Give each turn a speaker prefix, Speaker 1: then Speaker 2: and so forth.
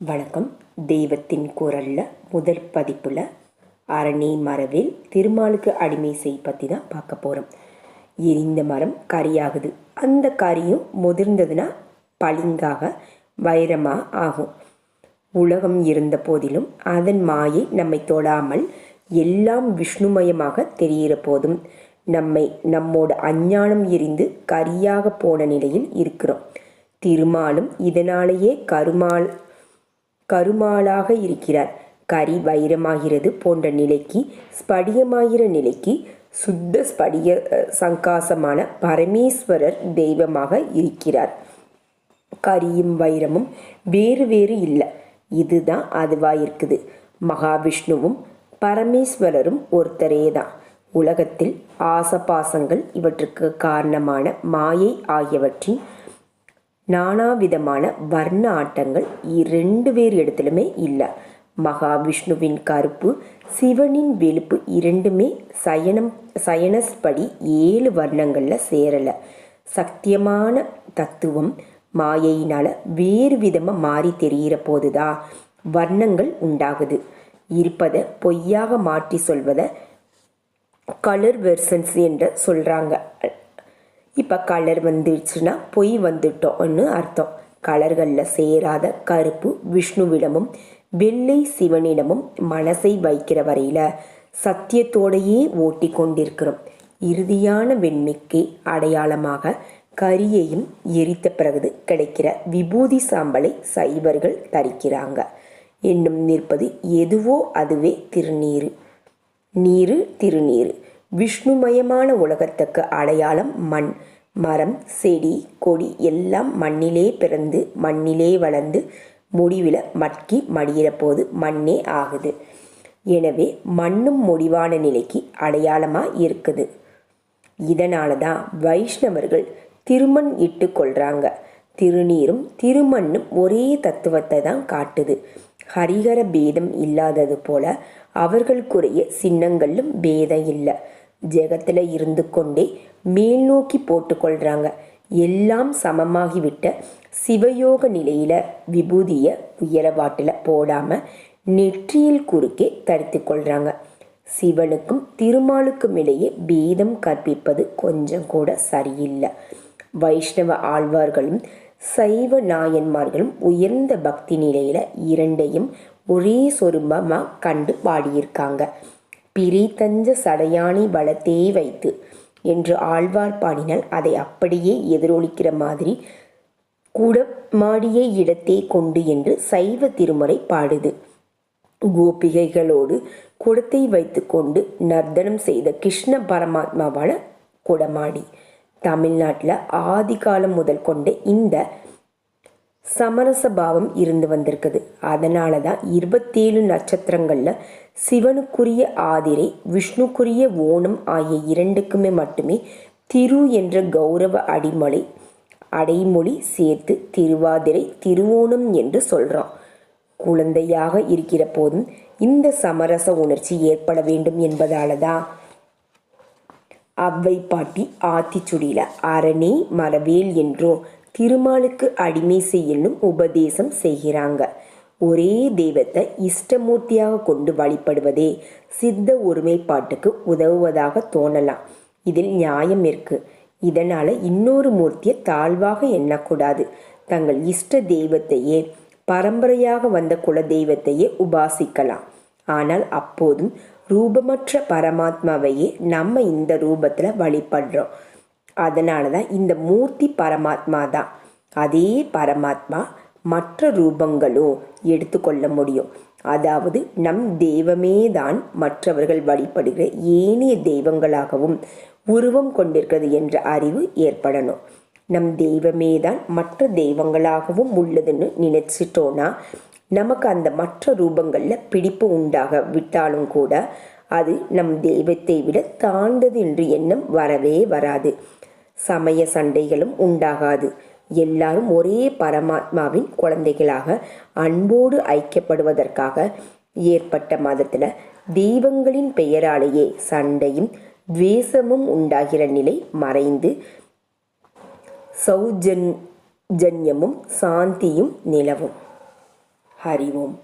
Speaker 1: வணக்கம். தெய்வத்தின் குரலில் முதல் பதிப்பில் அரணி மரவில் திருமாலுக்கு அடிமை செய் பற்றி தான் பார்க்க போகிறோம் எரிந்த மரம் கரியாகுது. அந்த கரியும் முதிர்ந்ததுன்னா பளிங்காக வைரமாக ஆகும். உலகம் இருந்த போதிலும் அதன் மாயை நம்மை தொடாமல் எல்லாம் விஷ்ணுமயமாக தெரிகிற போதும் நம்மை நம்மோட அஞ்ஞானம் எரிந்து கரியாக போன நிலையில் இருக்கிறோம். திருமாலும் இதனாலேயே கருமால் கருமாளாக இருக்கிறார். கரி வைரமாகிறது போன்ற நிலைக்கு ஸ்படியமாகிற நிலைக்கு சுத்த ஸ்படிய சங்காசமான பரமேஸ்வரர் தெய்வமாக இருக்கிறார். கரியும் வைரமும் வேறு வேறு இல்லை. இதுதான் அதுவாக இருக்குது. மகாவிஷ்ணுவும் பரமேஸ்வரரும் ஒருத்தரே தான் உலகத்தில் ஆசபாசங்கள் இவற்றுக்கு காரணமான மாயை ஆகியவற்றின் நானாவிதமான வர்ண ஆட்டங்கள் இரண்டு பேர் இடத்துலுமே இல்லை. மகாவிஷ்ணுவின் கருப்பு சிவனின் வெளுப்பு இரண்டுமே சயனம் சயனஸ்படி ஏழு வர்ணங்களில் சேரலை. சத்தியமான தத்துவம் மாயையினால் வேறு விதமாக மாறி தெரிகிற போதுதான் வர்ணங்கள் உண்டாகுது. இருப்பதை பொய்யாக மாற்றி சொல்வதை கலர் வெர்சன்ஸ் என்று சொல்கிறாங்க இப்போ கலர் வந்துடுச்சுன்னா பொய் வந்துட்டோம்னு அர்த்தம். கலர்களில் சேராத கருப்பு விஷ்ணுவிடமும் வெள்ளை சிவனிடமும் மனசை வைக்கிற வரையில் சத்தியத்தோடையே ஓட்டி கொண்டிருக்கிறோம். இறுதியான வெண்மைக்கு அடையாளமாக கரியையும் எரித்த பிறகு கிடைக்கிற விபூதி சாம்பலை சைவர்கள் தரிக்கிறாங்க. என்னும் நிற்பது எதுவோ அதுவே திருநீரு நீரு திருநீரு விஷ்ணுமயமான உலகத்துக்கு அடையாளம் மண். மரம் செடி கொடி எல்லாம் மண்ணிலே பிறந்து மண்ணிலே வளர்ந்து முடிவில் மட்கி மடிகிற போது மண்ணே ஆகுது. எனவே மண்ணும் முடிவான நிலைக்கு அடையாளமாக இருக்குது. இதனால தான் வைஷ்ணவர்கள் திருமண் இட்டு கொள்கிறாங்க திருநீரும் திருமண்ணும் ஒரே தத்துவத்தை தான் காட்டுது. ஹரிகர பேதம் இல்லாதது போல அவர்களுக்குரிய சின்னங்களும் பேதம் இல்லை. ஜெகத்தில் இருந்து கொண்டே மேல் நோக்கி போட்டுக்கொள்கிறாங்க எல்லாம் சமமாகிவிட்ட சிவயோக நிலையில் விபூதியை உயரவாட்டில் போடாமல் நெற்றியில் குறுக்கே தரித்து கொள்கிறாங்க சிவனுக்கும் திருமாலுக்கும் இடையே பேதம் கற்பிப்பது கொஞ்சம் கூட சரியில்லை. வைஷ்ணவ ஆழ்வார்களும் சைவ நாயன்மார்களும் உயர்ந்த பக்தி நிலையில் இரண்டையும் ஒரே சொருபமாக கண்டு பாடியிருக்காங்க பிரித்தஞ்ச சடையாணி பலத்தே வைத்து என்று ஆழ்வார் பாடினால் அதை அப்படியே எதிரொலிக்கிற மாதிரி குடமாடிய இடத்தே கொண்டு என்று சைவ திருமுறை பாடுது. கோபிகைகளோடு குடத்தை வைத்துக்கொண்டு நர்த்தனம் செய்த கிருஷ்ண பரமாத்மாவான குடமாடி. தமிழ்நாட்டில் ஆதி காலம் முதல் கொண்ட இந்த சமரச பாவம் இருந்து வந்திருக்குது. அதனால தான் இருபத்தேழு நட்சத்திரங்களில் சிவனுக்குரிய ஆதிரை விஷ்ணுக்குரிய ஓணம் ஆகிய இரண்டுக்குமே மட்டுமே திரு என்ற கௌரவ அடிமொழி அடைமொழி சேர்த்து திருவாதிரை திருவோணம் என்று சொல்கிறோம் குழந்தையாக இருக்கிற போதும் இந்த சமரச உணர்ச்சி ஏற்பட வேண்டும் என்பதால தான் அவ்வை பாட்டி ஆத்திச்சுடியில் அரணே மரவேல் என்றும் திருமாலுக்கு அடிமை செய்யணும் உபதேசம் செய்கிறாங்க. ஒரே தெய்வத்தை இஷ்டமூர்த்தியாக கொண்டு வழிபடுவதே சித்த ஒருமைப்பாட்டுக்கு உதவுவதாக தோணலாம். இதில் நியாயம் இருக்கு. இதனால இன்னொரு மூர்த்தியை தாழ்வாக எண்ணக்கூடாது. தங்கள் இஷ்ட தெய்வத்தையே பரம்பரையாக வந்த குல தெய்வத்தையே உபாசிக்கலாம். ஆனால் அப்போதும் ரூபமற்ற பரமாத்மாவையே நம்ம இந்த ரூபத்தில் வழிபடுறோம். அதனால தான் இந்த மூர்த்தி பரமாத்மா தான் அதே பரமாத்மா மற்ற ரூபங்களும் எடுத்துக்கொள்ள முடியும். அதாவது நம் தெய்வமே தான் மற்றவர்கள் வழிபடுகிற ஏனைய தெய்வங்களாகவும் உருவம் கொண்டிருக்கிறது என்ற அறிவு ஏற்படணும். நம் தெய்வமே தான் மற்ற தெய்வங்களாகவும் உள்ளதுன்னு நினைச்சிட்டோன்னா நமக்கு அந்த மற்ற ரூபங்களில் பிடிப்பு உண்டாக விட்டாலும் கூட அது நம் தெய்வத்தை விட தாழ்ந்தது என்று எண்ணம் வரவே வராது. சமய சண்டைகளும் உண்டாகாது. எல்லாரும் ஒரே பரமாத்மாவின் குழந்தைகளாக அன்போடு ஐக்கியப்படுவதற்காக ஏற்பட்ட மதத்தில் தெய்வங்களின் பெயராலேயே சண்டையும் துவேஷமும் உண்டாகிற நிலை மறைந்து சௌஜன் ஜன்யமும் சாந்தியும் நிலவும். ஹரிவோம்